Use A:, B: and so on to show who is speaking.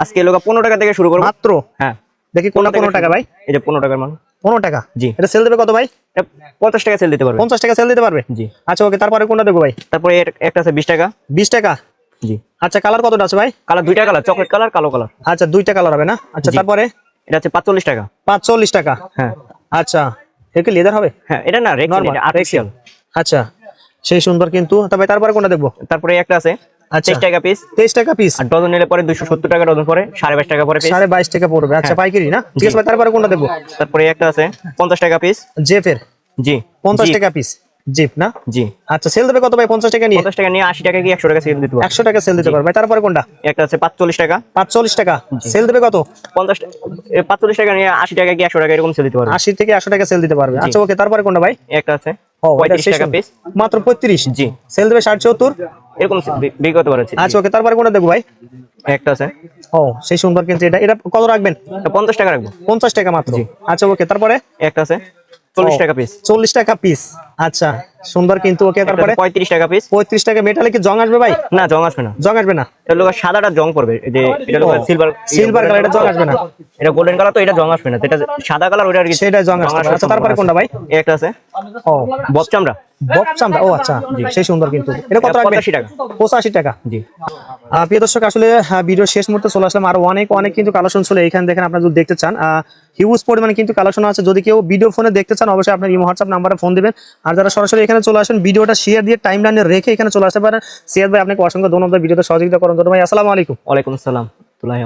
A: আজকে লোক পনেরো টাকা থেকে শুরু করব।
B: মাত্র?
A: হ্যাঁ।
B: দেখি কোনটা পনেরো টাকা ভাই?
A: এই যে পনেরো টাকার মাল
B: পনেরো টাকা?
A: জি।
B: এটা সেল দেবে কত ভাই?
A: পঞ্চাশ টাকা সেল দিতে পারবে।
B: পঞ্চাশ টাকা সেল দিতে পারবে?
A: জি।
B: আচ্ছা ওকে তারপরে কোনটা দেবো ভাই?
A: তারপরে একটা আছে বিশ টাকা।
B: বিশ টাকা?
A: জি।
B: আচ্ছা কালার কতটা আছে ভাই?
A: কালার দুইটা কালার চকলেট কালার কালো কালার
B: আচ্ছা দুইটা কালার হবে না? আচ্ছা তারপরে?
A: এটা হচ্ছে পাঁচচল্লিশ টাকা।
B: পাঁচ চল্লিশ টাকা?
A: হ্যাঁ।
B: আচ্ছা এটা কি লেদার হবে?
A: হ্যাঁ এটা না আর্টিফিশিয়াল
B: আচ্ছা সেই সুন্দর কিন্তু। তবে তারপরে কোনটা দেখব?
A: তারপরে একটা আছে তেইশ টাকা পিস
B: তেইশ টাকা পিস
A: আর ডজন নিলে পরে দুশো সত্তর টাকা ডজন পরে সাড়ে বাইশ টাকা পরে
B: সাড়ে বাইশ টাকা পড়বে। আচ্ছা
A: হ্যাঁ।
B: পাইকারি না? ঠিক আছে
A: জি।
B: তারপরে কোনটা দেখব
A: তারপরে একটা আছে পঞ্চাশ টাকা পিস
B: জেফের।
A: জি।
B: পঞ্চাশ টাকা পিস জিপ না?
A: জি।
B: আচ্ছা সেল দেবে কত ভাই? পঞ্চাশ টাকা নিয়ে?
A: পঞ্চাশ টাকা নিয়ে আশি টাকা কি একশো টাকা সেল দিতে পারবে?
B: একশো টাকা সেল দিতে পারবে। তারপরে কোনটা?
A: একটা আছে পাঁচচল্লিশ টাকা।
B: পাঁচচল্লিশ টাকা। সেল দেবে কত?
A: পঞ্চাশ পাঁচচল্লিশ টাকা নিয়ে আশি টাকা কি একশো টাকা এরকম সেল দিতে পারবে?
B: আশি থেকে একশো টাকা সেল দিতে পারবে। আচ্ছা ওকে তারপরে কোনটা ভাই?
A: একটা আছে। পঁয়ত্রিশ টাকা পিস
B: মাত্র পঁয়ত্রিশ।
A: জি।
B: সেল দেবে ষাট সত্তর।
A: এরকম বিক্রি করতে পারে
B: আচ্ছা ওকে তারপরে কোনটা দেখব ভাই?
A: একটা আছে।
B: ও সেই সুন্দর কিন্তু এটা। এটা কত রাখবেন?
A: পঞ্চাশ টাকা রাখব।
B: পঞ্চাশ টাকা মাত্র। আচ্ছা ওকে তারপরে?
A: একটা আছে। চল্লিশ টাকা পিস
B: চল্লিশ টাকা পিস আচ্ছা সুন্দর কিন্তু ওকে তারপরে?
A: পঁয়ত্রিশ টাকা পিস
B: পঁয়ত্রিশ টাকা মেটালে কি জং আসবে ভাই?
A: না জং আসবে না।
B: জং আসবে না?
A: এটা লোক সাদাটা জং পড়বে এই যে এটা লোক
B: ও,
A: সিলভার
B: কালার এটা জং আসবে না।
A: এটা গোল্ডেন কালার তো এটা জং আসবে না। এটা সাদা কালার ওটা আর কি
B: সেটা জং আসবে। আচ্ছা তারপরে কোনটা ভাই?
A: একটা আছে।
B: ও।
A: চামড়া
B: বব চামড়া ও আচ্ছা সেই সুন্দর কিন্তু। এটা কত
A: এটা
B: রাখবেন?
A: 85 টাকা।
B: পঁচাশি টাকা
A: জি।
B: প্রিয় দর্শক আসলে ভিডিও শেষ মুহূর্তে চলে আসলাম। আরও অনেক অনেক কিন্তু কালেকশন ছিল এখানে দেখেন আপনারা যদি দেখতে চান হিউজ পরিমাণে কিন্তু কালেকশন আছে। যদি কেউ ভিডিও ফোনে দেখতে চান অবশ্যই আপনার ইমো হোয়াটসঅ্যাপ নাম্বারে ফোন দিবেন। আর যারা সরাসরি এখানে চলে আসেন ভিডিওটা শেয়ার দিয়ে টাইম লাইনে রেখে এখানে চলে আসতে পারেন। সিয়াদ ভাই আপনাকে অসংখ্য ধন্যবাদ। ভিডিওতে সহযোগিতা করুন। ধন্যবাদ ভাই আসসালামু আলাইকুম।
A: ওয়ালাইকুম আসসালাম। তুলাই